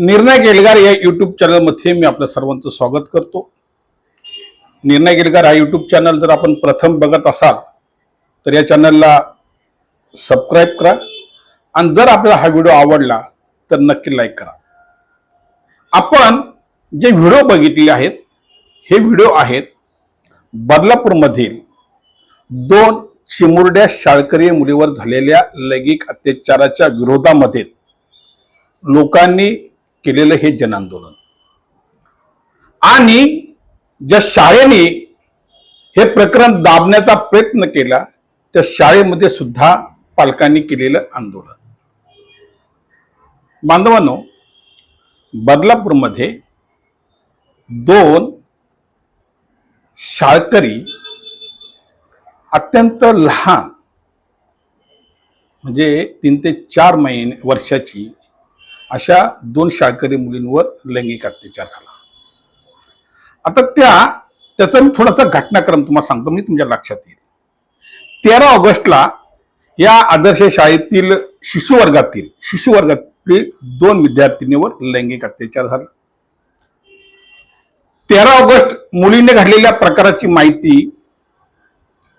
निर्णय गेलगार या यूट्यूब चॅनलमध्ये मी आपलं सर्वांचं स्वागत करतो. निर्णय गेलगार हा यूट्यूब चॅनल जर आपण प्रथम बघत असाल तर या चॅनलला सबस्क्राईब करा. आणि जर आपल्याला हा व्हिडिओ आवडला तर नक्की लाईक करा. आपण जे व्हिडिओ बघितले आहेत हे व्हिडिओ आहेत बदलापूरमधील दोन चिमुरड्या शाळकरी मुलीवर झालेल्या लैंगिक अत्याचाराच्या विरोधामध्ये. लोकांनी केलेलं हे जनआंदोलन. आणि ज्या शाळेने हे प्रकरण दाबण्याचा प्रयत्न केला त्या शाळेमध्ये सुद्धा पालकांनी केलेलं आंदोलन. बांधवांनो बदलापूरमध्ये दोन शाळकरी अत्यंत लहान म्हणजे तीन ते चार महिने वर्षाची अशा दोन शाळकरी मुलींवर लैंगिक अत्याचार झाला. आता त्या त्याचा मी थोडासा घटनाक्रम तुम्हाला सांगतो मी तुमच्या लक्षात येईल. तेरा ऑगस्टला या आदर्श शाळेतील शिशु वर्गातील शिशु वर्गातील दोन विद्यार्थिनीवर लैंगिक अत्याचार झाला. तेरा ऑगस्ट मुलीने घडलेल्या प्रकाराची माहिती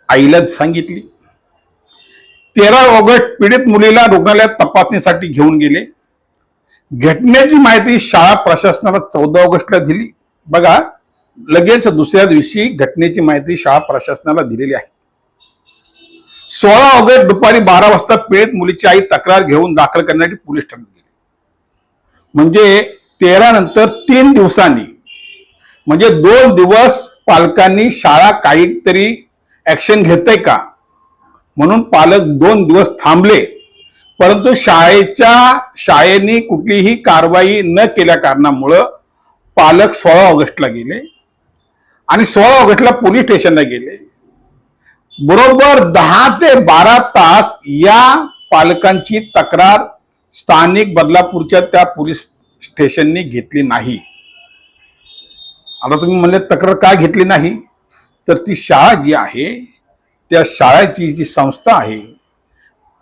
आईला सांगितली. तेरा ऑगस्ट पीडित मुलीला रुग्णालयात तपासणीसाठी घेऊन गेले. घटनेची माहिती शाळा प्रशासनाला चौदा ऑगस्टला दिली. बघा लगेच दुसऱ्या दिवशी घटनेची माहिती शाळा प्रशासनाला दिलेली आहे. सोळा ऑगस्ट दुपारी बारा वाजता पीडित मुलीची आई तक्रार घेऊन दाखल करण्यासाठी पोलीस ठाण्यात गेली. म्हणजे तेरा नंतर तीन दिवसांनी म्हणजे दोन दिवस पालकांनी शाळा काहीतरी ऍक्शन घेतय का? म्हणून पालक दोन दिवस थांबले. परंतु शाळेच्या शाळेने कुठलीही कारवाई न केल्या कारणामुळं पालक सोळा ऑगस्टला गेले आणि सोळा ऑगस्टला पोलीस स्टेशनला गेले. बरोबर दहा ते बारा तास या पालकांची तक्रार स्थानिक बदलापूरच्या त्या पोलीस स्टेशनने घेतली नाही. आता तुम्ही म्हणले तक्रार का घेतली नाही? तर ती शाळा जी आहे त्या शाळेची जी संस्था आहे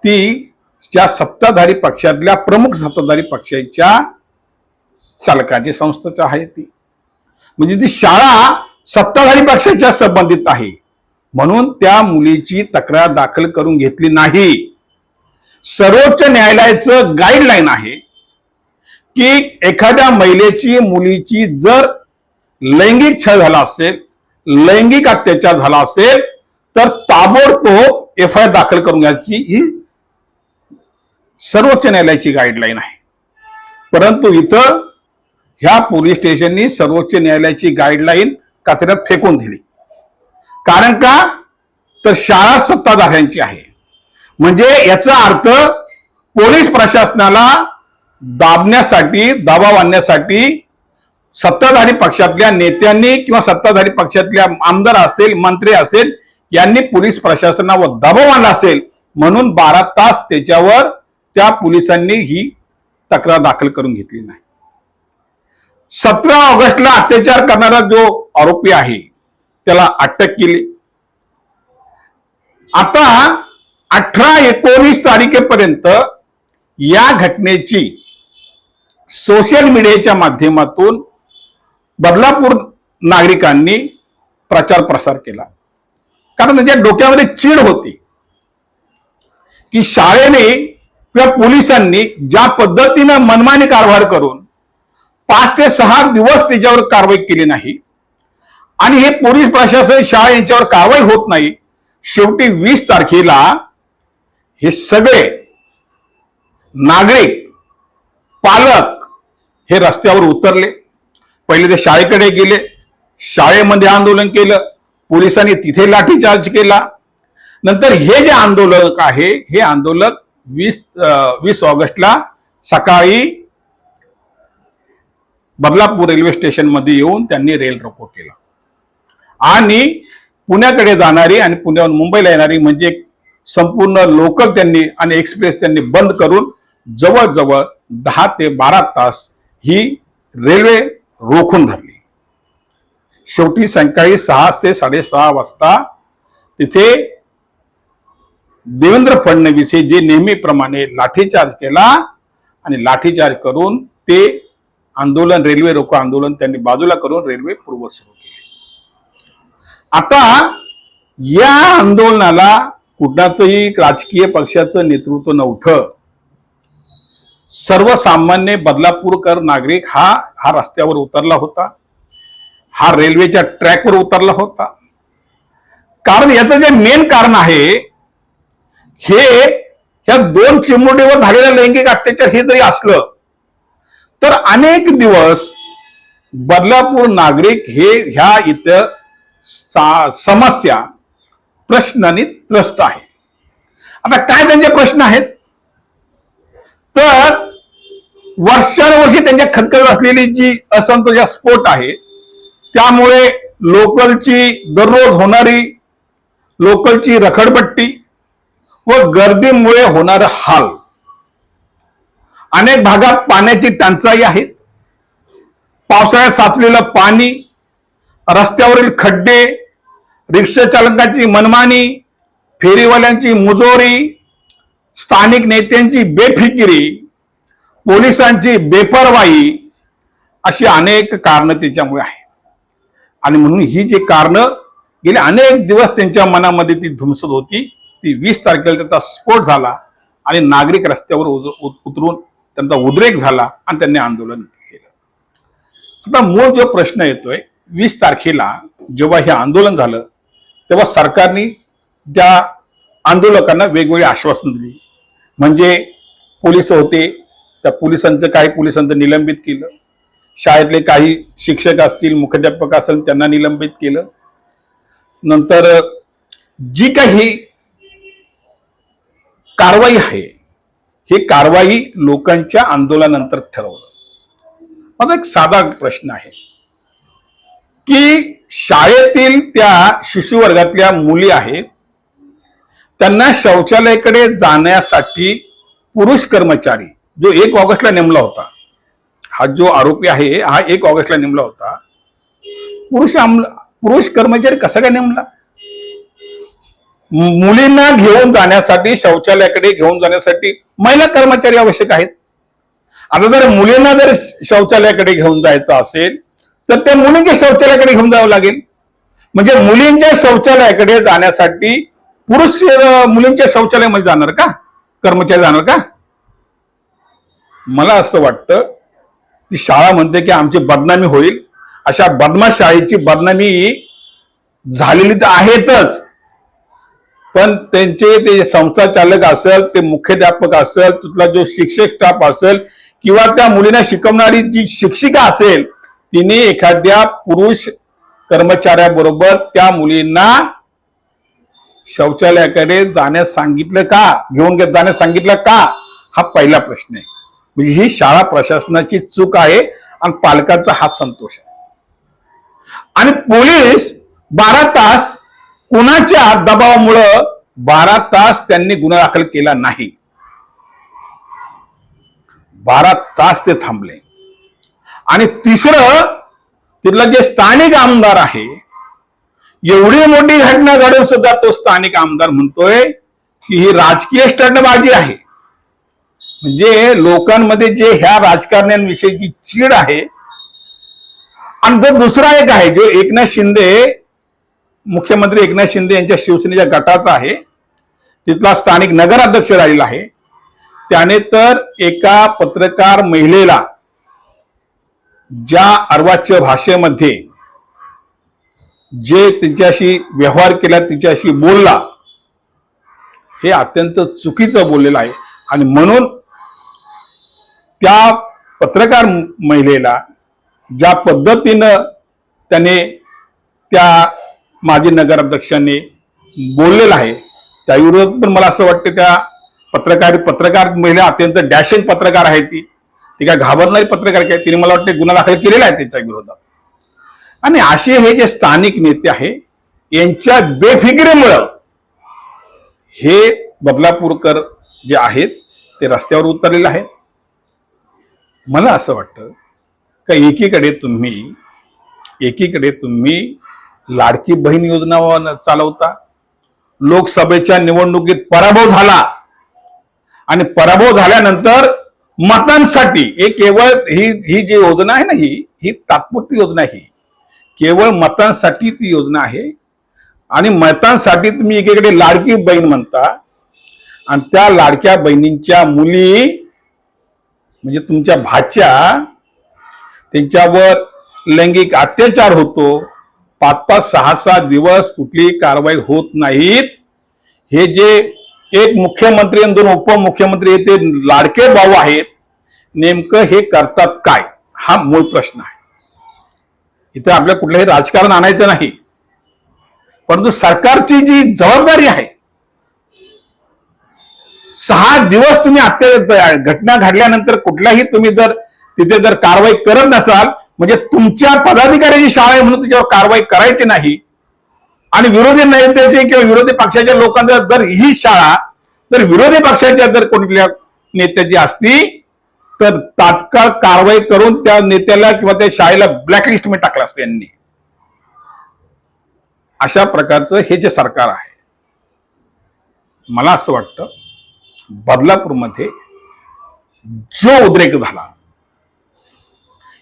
ती ज्या सत्ताधारी पक्षातल्या प्रमुख सत्ताधारी पक्षाच्या चालकाची संस्थाच आहे ती. म्हणजे ती शाळा सत्ताधारी पक्षाच्या संबंधित आहे. म्हणून त्या मुलीची तक्रार दाखल करून घेतली नाही. सर्वोच्च न्यायालयाचं गाईडलाईन आहे की एखाद्या महिलेची मुलीची जर लैंगिक छळ झाला असेल लैंगिक अत्याचार झाला असेल तर ताबडतोब एफ आय आर दाखल करून घ्यायची ही सर्वोच्च न्यायालयाची गाईडलाईन आहे. परंतु इथं ह्या पोलीस स्टेशननी सर्वोच्च न्यायालयाची गाईडलाईन कचऱ्यात फेकून दिली. कारण का? तर शाळा सत्ताधाऱ्यांची आहे. म्हणजे याचा अर्थ पोलीस प्रशासनाला दाबण्यासाठी दबाव आणण्यासाठी सत्ताधारी पक्षातल्या नेत्यांनी किंवा सत्ताधारी पक्षातल्या आमदार असेल मंत्री असेल यांनी पोलीस प्रशासनावर दबाव आणला असेल म्हणून बारा तास त्याच्यावर त्या पोलिसांनी ही तक्रार दाखल करून घेतली नाही. सतरा ऑगस्टला अत्याचार करणारा जो आरोपी आहे त्याला अटक केली. आता अठरा एकोणीस तारखेपर्यंत या घटनेची सोशल मीडियाच्या माध्यमातून बदलापूर नागरिकांनी प्रचार प्रसार केला. कारण त्यांच्या डोक्यामध्ये चीड होती. की शाळेने किंवा पोलिसांनी ज्या पद्धतीनं मनमानी कारभार करून पाच ते सहा दिवस त्याच्यावर कारवाई केली नाही आणि हे पोलीस प्रशासन शाळा यांच्यावर कारवाई होत नाही शेवटी वीस तारखेला हे सगळे नागरिक पालक हे रस्त्यावर उतरले. पहिले ते शाळेकडे गेले शाळेमध्ये आंदोलन केलं पोलिसांनी तिथे लाठीचार्ज केला. नंतर हे जे आंदोलक आहे हे आंदोलक वीस अं, वीस ऑगस्टला सकाळी बदलापूर रेल्वे स्टेशनमध्ये येऊन त्यांनी रेल रोको केला. आणि पुण्याकडे जाणारी आणि पुण्याहून मुंबईला येणारी म्हणजे संपूर्ण लोकल त्यांनी आणि एक्सप्रेस त्यांनी बंद करून जवळजवळ दहा ते बारा तास ही रेल्वे रोखून धरली. शेवटी सायंकाळी सहा ते साडेसहा वाजता तिथे देवेंद्र फडणवीस हे जे नेहमीप्रमाणे लाठीचार्ज केला आणि लाठीचार्ज करून ते आंदोलन रेल्वे रोको आंदोलन त्यांनी बाजूला करून रेल्वे पूर्व सुरू केली. आता या आंदोलनाला कुठलाचंही राजकीय पक्षाचं नेतृत्व नव्हतं. सर्वसामान्य बदलापूरकर नागरिक हा हा रस्त्यावर उतरला होता. हा रेल्वेच्या ट्रॅकवर उतरला होता. कारण याचं जे मेन कारण आहे हे ह्या दोन चिमुरडीवर झालेलं लैंगिक अत्याचार हे जरी असलं तर अनेक दिवस बदलापूर नागरिक हे ह्या इथं समस्या प्रश्नांनी त्रस्त आहे आता काय त्यांचे प्रश्न आहेत? तर वर्षानुवर्षी त्यांच्या खतखत असलेली जी असंतोषा स्फोट आहे त्यामुळे लोकलची दररोज होणारी लोकलची रखडपट्टी व गर्दीमुळे होणार हाल. अनेक भागात पाण्याची टंचाई आहे. पावसाळ्यात साचलेलं पाणी रस्त्यावरील खड्डे रिक्षाचालकांची मनमानी फेरीवाल्यांची मुजोरी स्थानिक नेत्यांची बेफिकिरी पोलिसांची बेपरवाई अशी अनेक कारणं त्याच्यामुळे आहे आणि म्हणून ही जी कारणं गेले अनेक दिवस त्यांच्या मनामध्ये ती धुमसत होती. ती वीस तारखेला त्यांचा स्फोट झाला आणि नागरिक रस्त्यावर उतरून त्यांचा उद्रेक झाला आणि त्यांनी आंदोलन केलं. आता मूळ जो प्रश्न येतोय वीस तारखेला जेव्हा हे आंदोलन झालं तेव्हा सरकारने त्या आंदोलकांना वेगवेगळी आश्वासन दिली. म्हणजे पोलीस होते त्या पोलिसांचं काही पोलिसांचं निलंबित केलं. शाळेतले काही शिक्षक असतील मुख्याध्यापक असेल त्यांना निलंबित केलं. नंतर जी काही कारवाई आहे. ही कारवाई लोकांच्या आंदोलनानंतर ठरवलं. माझा एक साधा प्रश्न आहे. की शाळेतील त्या शिशुवर्गातल्या मुली आहेत त्यांना शौचालयाकडे जाण्यासाठी पुरुष कर्मचारी जो एक ऑगस्टला नेमला होता हा जो आरोपी आहे हा एक ऑगस्टला नेमला होता पुरुष आमल पुरुष कर्मचारी कसा काय नेमला? मुलींना घेऊन जाण्यासाठी शौचालयाकडे घेऊन जाण्यासाठी महिला कर्मचारी आवश्यक आहेत. आता जर मुलींना जर शौचालयाकडे घेऊन जायचं असेल तर त्या मुलींच्या शौचालयाकडे घेऊन जावं लागेल. म्हणजे मुलींच्या शौचालयाकडे जाण्यासाठी पुरुष मुलींच्या शौचालयामध्ये जाणार का? कर्मचारी जाणार का? मला असं वाटतं ती शाळा म्हणते की आमची बदनामी होईल. अशा बदमाश शाळेची बदनामी झालेली तर आहेतच. पण त्यांचे ते संस्था चालक असेल ते मुख्याध्यापक असेल तिथला जो शिक्षक स्टाफ असेल किंवा त्या मुलींना शिकवणारी जी शिक्षिका असेल तिने एखाद्या पुरुष कर्मचाऱ्याबरोबर त्या मुलींना शौचालयाकडे जाण्यास सांगितलं का? घेऊन घेत जाण्यास सांगितलं का? हा पहिला प्रश्न आहे. म्हणजे ही शाळा प्रशासनाची चूक आहे आणि पालकांचा हा संतोष आहे. आणि पोलीस बारा तास कुणाच्या दबावामुळं बारा तास त्यांनी गुन्हा दाखल केला नाही? बारा तास ते थांबले. आणि तिसरं तिथलं जे स्थानिक आमदार आहे एवढी मोठी घटना घडून सुद्धा तो स्थानिक आमदार म्हणतोय की ही राजकीय स्टंटबाजी आहे. म्हणजे लोकांमध्ये जे ह्या राजकारण्यांविषयीची चीड आहे आणि तो दुसरा एक आहे जो एकनाथ शिंदे मुख्यमंत्री एकनाथ शिंदे यांच्या शिवसेनेच्या गटाचा आहे. तिथला स्थानिक नगराध्यक्ष राहिला आहे. त्याने तर एका पत्रकार महिलेला ज्या अर्वाच्य भाषेमध्ये जे तिच्याशी व्यवहार केला तिच्याशी बोलला हे अत्यंत चुकीचं बोललेलं आहे. आणि म्हणून त्या पत्रकार महिलेला ज्या पद्धतीनं त्याने त्या माजी नगराध्यक्षांनी बोललेलं आहे. त्या विरोधात पण मला असं वाटतं त्या पत्रकार पत्रकार महिला अत्यंत डॅशिंग पत्रकार आहे ती. ती काय घाबरणारी पत्रकार काय? तिने मला वाटतं गुन्हा दाखल केलेला आहे त्याच्या विरोधात. आणि असे हे जे स्थानिक नेते आहे यांच्या बेफिकिरीमुळं हे बदलापूरकर जे आहेत ते रस्त्यावर उतरलेले आहेत. मला असं वाटतं का एकीकडे तुम्ही एकीकडे तुम्ही लाडकी बहीण योजना चालवता लोकसभेच्या निवडणुकीत पराभव झाला. आणि पराभव झाल्यानंतर मतांसाठी हे केवळ ही ही जी योजना आहे ना ही ही तात्पुरती योजना ही केवळ मतांसाठी ती योजना आहे. आणि मतांसाठी तुम्ही एकीकडे लाडकी बहीण म्हणता आणि त्या लाडक्या बहिणींच्या मुली म्हणजे तुमच्या भाच्या त्यांच्यावर लैंगिक अत्याचार होतो. पाच पाच सहा सहा दिवस कुठलीही कारवाई होत नाहीत. हे जे एक मुख्यमंत्री आणि दोन उपमुख्यमंत्री हे ते लाडके भाऊ आहेत. नेमकं हे करतात काय? हा मूळ प्रश्न आहे. इथं आपल्या कुठलंही राजकारण आणायचं नाही. परंतु सरकारची जी जबाबदारी आहे सहा दिवस तुम्ही हत्या घटना घडल्यानंतर कुठल्याही तुम्ही जर तिथे जर कारवाई करत नसाल म्हणजे तुमच्या पदाधिकाऱ्याची शाळा आहे म्हणून त्याच्यावर कारवाई करायची नाही आणि विरोधी नेत्याचे किंवा विरोधी पक्षाच्या लोकांच्या जर ही शाळा जर विरोधी पक्षाच्या जर कोणत्या नेत्याची असती तर तात्काळ कारवाई करून त्या नेत्याला किंवा त्या शाळेला ब्लॅकलिस्टमध्ये टाकलं असतं यांनी. अशा प्रकारचं हे जे सरकार आहे मला असं वाटतं बदलापूरमध्ये जो उद्रेक झाला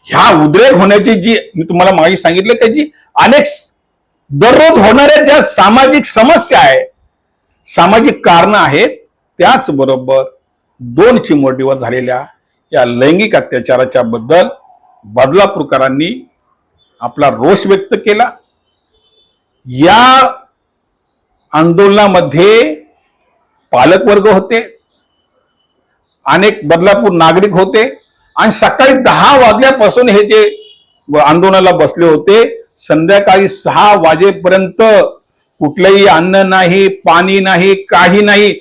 ह्या उद्रेक होण्याची जी मी तुम्हाला मागे सांगितलं त्याची अनेक दररोज होणाऱ्या ज्या सामाजिक समस्या आहे सामाजिक कारण आहेत त्याचबरोबर दोन चिमोटीवर झालेल्या या लैंगिक अत्याचाराच्या बद्दल बदलापूरकरांनी आपला रोष व्यक्त केला. या आंदोलनामध्ये पालकवर्ग होते अनेक बदलापूर नागरिक होते आणि सकाळी दहा वाजल्यापासून हे जे आंदोलनाला बसले होते संध्याकाळी सहा वाजेपर्यंत कुठलंही अन्न नाही पाणी नाही काही नाही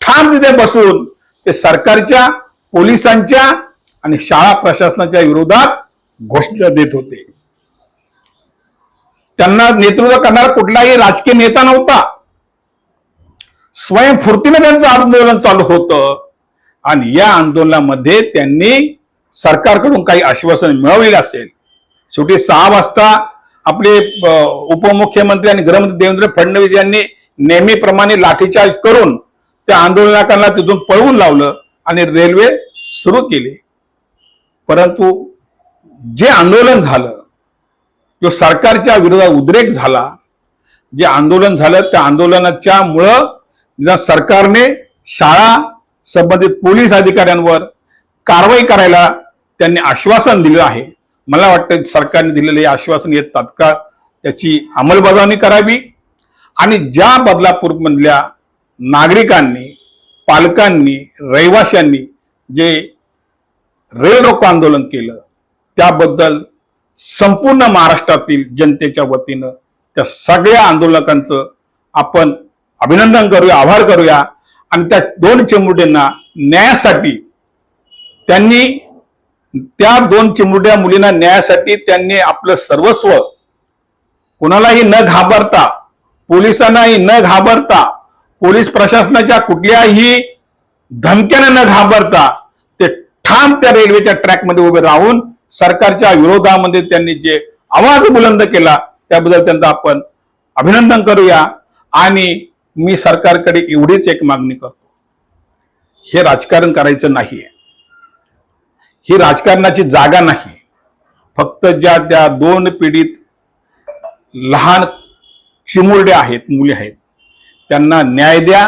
ठाम तिथे बसून ते सरकारच्या पोलिसांच्या आणि शाळा प्रशासनाच्या विरोधात घोषणा देत होते. त्यांना नेतृत्व करणारा कुठलाही राजकीय नेता नव्हता. स्वयंफूर्तीने त्यांचं आंदोलन चालू होतं. आणि या आंदोलनामध्ये त्यांनी सरकारकडून काही आश्वासन मिळवलेलं असेल. शेवटी सहा वाजता आपले उपमुख्यमंत्री आणि गृहमंत्री देवेंद्र फडणवीस यांनी नेहमीप्रमाणे लाठीचार्ज करून त्या आंदोलनाकांना तिथून पळवून लावलं आणि रेल्वे सुरू केली. परंतु जे आंदोलन झालं जो सरकारच्या विरोधात उद्रेक झाला जे आंदोलन झालं त्या आंदोलनाच्या मुळं सरकारने शाळा संबंधित पोलीस अधिकाऱ्यांवर कारवाई करायला त्यांनी आश्वासन दिलं आहे. मला वाटतं सरकारने दिलेलं हे आश्वासन हे तात्काळ त्याची अंमलबजावणी करावी आणि ज्या बदलापूरमधल्या नागरिकांनी पालकांनी रहिवाशांनी जे रेल रोको आंदोलन केलं त्याबद्दल संपूर्ण महाराष्ट्रातील जनतेच्या वतीनं त्या सगळ्या आंदोलकांचं आपण अभिनंदन करूया आभार करूया. आणि त्या दोन चिमुरड्यांना न्यायासाठी त्यांनी त्या दोन चिमुरड्या मुलींना न्यायासाठी त्यांनी आपलं सर्वस्व कुणालाही न घाबरता पोलिसांनाही न घाबरता पोलीस प्रशासनाच्या कुठल्याही धमक्याने न घाबरता ते ठाम त्या रेल्वेच्या ट्रॅकमध्ये उभे राहून सरकारच्या विरोधामध्ये त्यांनी जे आवाज बुलंद केला त्याबद्दल त्यांचं आपण अभिनंदन करूया. आणि मी सरकारकडे एवढीच एक मागणी करतो. हे राजकारण करायचं नाहीये. ही राजकारणाची जागा नाही. फक्त ज्या त्या दोन पिढीत लहान चिमुरडे आहेत मुली आहेत त्यांना न्याय द्या